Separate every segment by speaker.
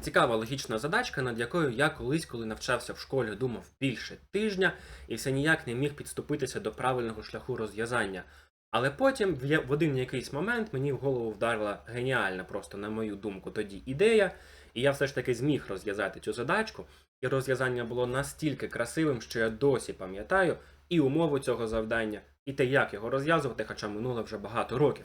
Speaker 1: Цікава логічна задачка, над якою я колись, коли навчався в школі, думав більше тижня і все ніяк не міг підступитися до правильного шляху розв'язання. Але потім, в один якийсь момент, мені в голову вдарила геніальна, просто на мою думку, тоді ідея, і я все ж таки зміг розв'язати цю задачку. І розв'язання було настільки красивим, що я досі пам'ятаю і умову цього завдання, і те, як його розв'язувати, хоча минуло вже багато років.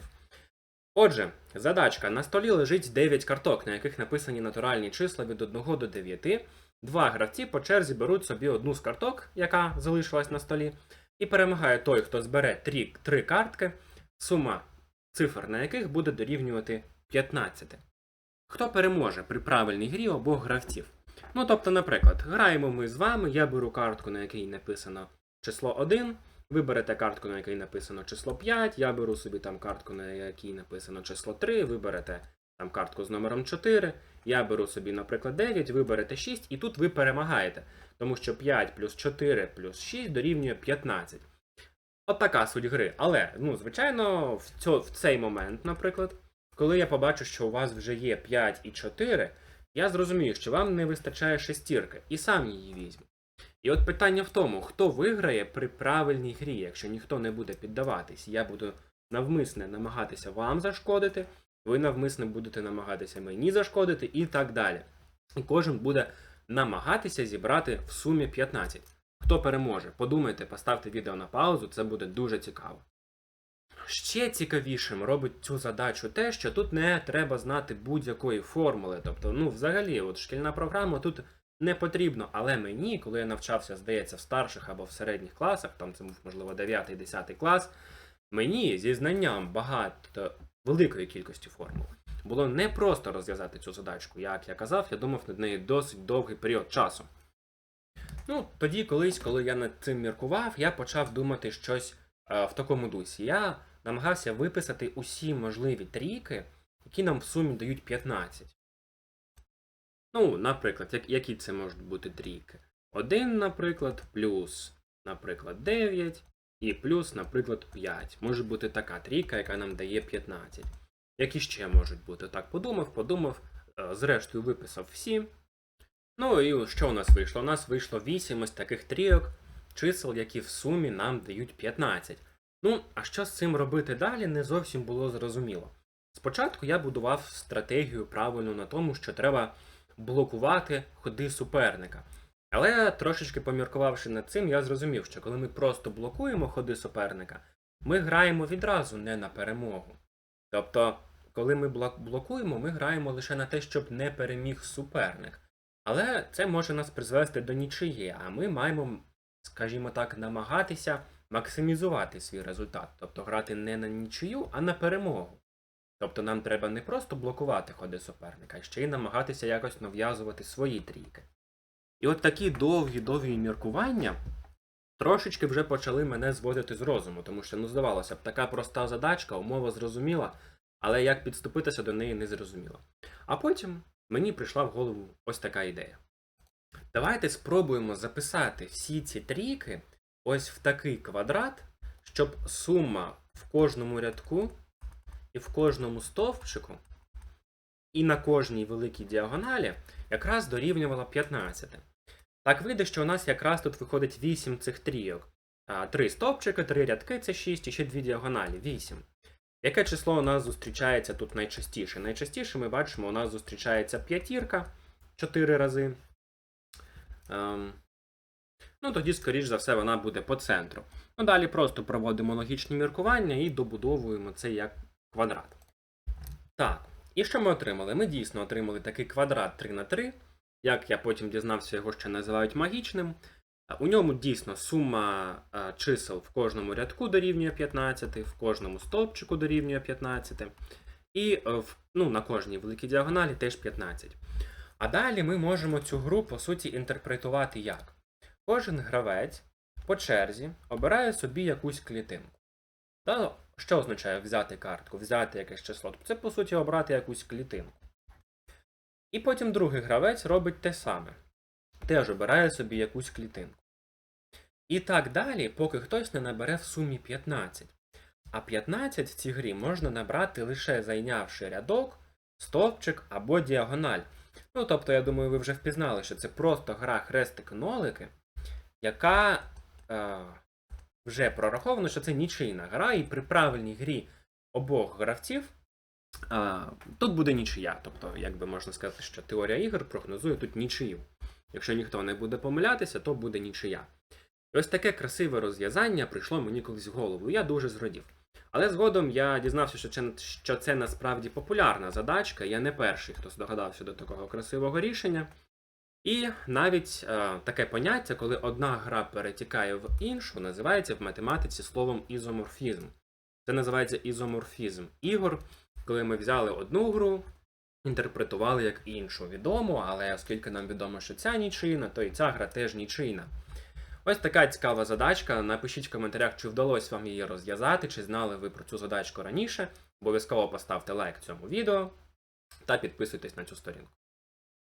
Speaker 1: Отже, задачка. На столі лежить 9 карток, на яких написані натуральні числа від 1 до 9. Два гравці по черзі беруть собі одну з карток, яка залишилась на столі, і перемагає той, хто збере 3, 3 картки, сума цифр на яких буде дорівнювати 15. Хто переможе при правильній грі обох гравців? Ну, тобто, наприклад, граємо ми з вами, я беру картку, на якій написано число 1, ви берете картку, на якій написано число 5, я беру собі там картку, на якій написано число 3, ви берете там картку з номером 4, я беру собі, наприклад, 9, ви берете 6, і тут ви перемагаєте, тому що 5 плюс 4 плюс 6 дорівнює 15. От така суть гри. Але, ну, звичайно, в, цьо, в цей момент, наприклад, коли я побачу, що у вас вже є 5 і 4, я зрозумію, що вам не вистачає шестірки, і сам її візьму. І от питання в тому, хто виграє при правильній грі, якщо ніхто не буде піддаватись, я буду навмисне намагатися вам зашкодити, ви навмисне будете намагатися мені зашкодити і так далі. І кожен буде намагатися зібрати в сумі 15. Хто переможе? Подумайте, поставте відео на паузу, це буде дуже цікаво. Ще цікавішим робить цю задачу те, що тут не треба знати будь-якої формули. Тобто, ну, взагалі, от шкільна програма тут не потрібно. Але мені, коли я навчався, здається, в старших або в середніх класах, там це був, можливо, 9-10 клас, мені зі знанням багато великої кількості формул було не просто розв'язати цю задачку. Як я казав, я думав над нею досить довгий період часу. Ну, тоді, колись, коли я над цим міркував, я почав думати щось е, в такому дусі. Я намагався виписати усі можливі трійки, які нам в сумі дають 15. Ну, наприклад, як, які це можуть бути трійки? 1, наприклад, плюс, наприклад, 9 і плюс, наприклад, 5. Може бути така трійка, яка нам дає 15. Які ще можуть бути? Так, подумав, подумав, е, зрештою виписав всі. Ну і що у нас вийшло? У нас вийшло 8 ось таких трійок, чисел, які в сумі нам дають 15. Ну, а що з цим робити далі, не зовсім було зрозуміло. Спочатку я будував стратегію правильно на тому, що треба блокувати ходи суперника. Але трошечки поміркувавши над цим, я зрозумів, що коли ми просто блокуємо ходи суперника, ми граємо відразу не на перемогу. Тобто, коли ми блокуємо, ми граємо лише на те, щоб не переміг суперник. Але це може нас призвести до нічиї, а ми маємо, скажімо так, намагатися максимізувати свій результат, тобто грати не на нічию, а на перемогу. Тобто нам треба не просто блокувати ходи суперника, а ще й намагатися якось нав'язувати свої трійки. І от такі довгі-довгі міркування трошечки вже почали мене зводити з розуму, тому що, ну, здавалося б, така проста задачка, умова зрозуміла, але як підступитися до неї не зрозуміло. А потім мені прийшла в голову ось така ідея. Давайте спробуємо записати всі ці трійки ось в такий квадрат, щоб сума в кожному рядку і в кожному стовпчику, і на кожній великій діагоналі якраз дорівнювала 15. Так вийде, що у нас якраз тут виходить 8 цих трійок. Три стовпчики, три рядки це 6 і ще дві діагоналі 8. Яке число у нас зустрічається тут найчастіше? Найчастіше ми бачимо, у нас зустрічається п'ятірка 4 рази. Ем, ну, тоді, скоріш за все, вона буде по центру. Ну, далі просто проводимо логічні міркування і добудовуємо це як квадрат. Так, і що ми отримали? Ми дійсно отримали такий квадрат 3 на 3 як я потім дізнався, його ще називають магічним. У ньому дійсно сума чисел в кожному рядку дорівнює 15, в кожному стовпчику дорівнює 15, і е, ну, на кожній великій діагоналі теж 15. А далі ми можемо цю гру, по суті, інтерпретувати як? Кожен гравець по черзі обирає собі якусь клітинку. Та, що означає взяти картку, взяти якесь число? Це, по суті, обрати якусь клітинку. І потім другий гравець робить те саме. Теж обирає собі якусь клітинку. І так далі, поки хтось не набере в сумі 15. А 15 в цій грі можна набрати лише зайнявши рядок, стовпчик або діагональ. Ну, тобто, я думаю, ви вже впізнали, що це просто гра хрестики-нолики, яка е, вже прораховано, що це нічийна гра, і при правильній грі обох гравців е, тут буде нічия. Тобто, як би можна сказати, що теорія ігор прогнозує тут нічию. Якщо ніхто не буде помилятися, то буде нічия. І ось таке красиве розв'язання прийшло мені колись в голову. Я дуже зрадів. Але згодом я дізнався, що це насправді популярна задачка. Я не перший, хто здогадався до такого красивого рішення. І навіть е, таке поняття, коли одна гра перетікає в іншу, називається в математиці словом ізоморфізм. Це називається ізоморфізм ігор, коли ми взяли одну гру, інтерпретували як іншу. Відомо, але оскільки нам відомо, що ця нічийна, то і ця гра теж нічийна. Ось така цікава задачка. Напишіть в коментарях, чи вдалося вам її розв'язати, чи знали ви про цю задачку раніше. Обов'язково поставте лайк цьому відео та підписуйтесь на цю сторінку.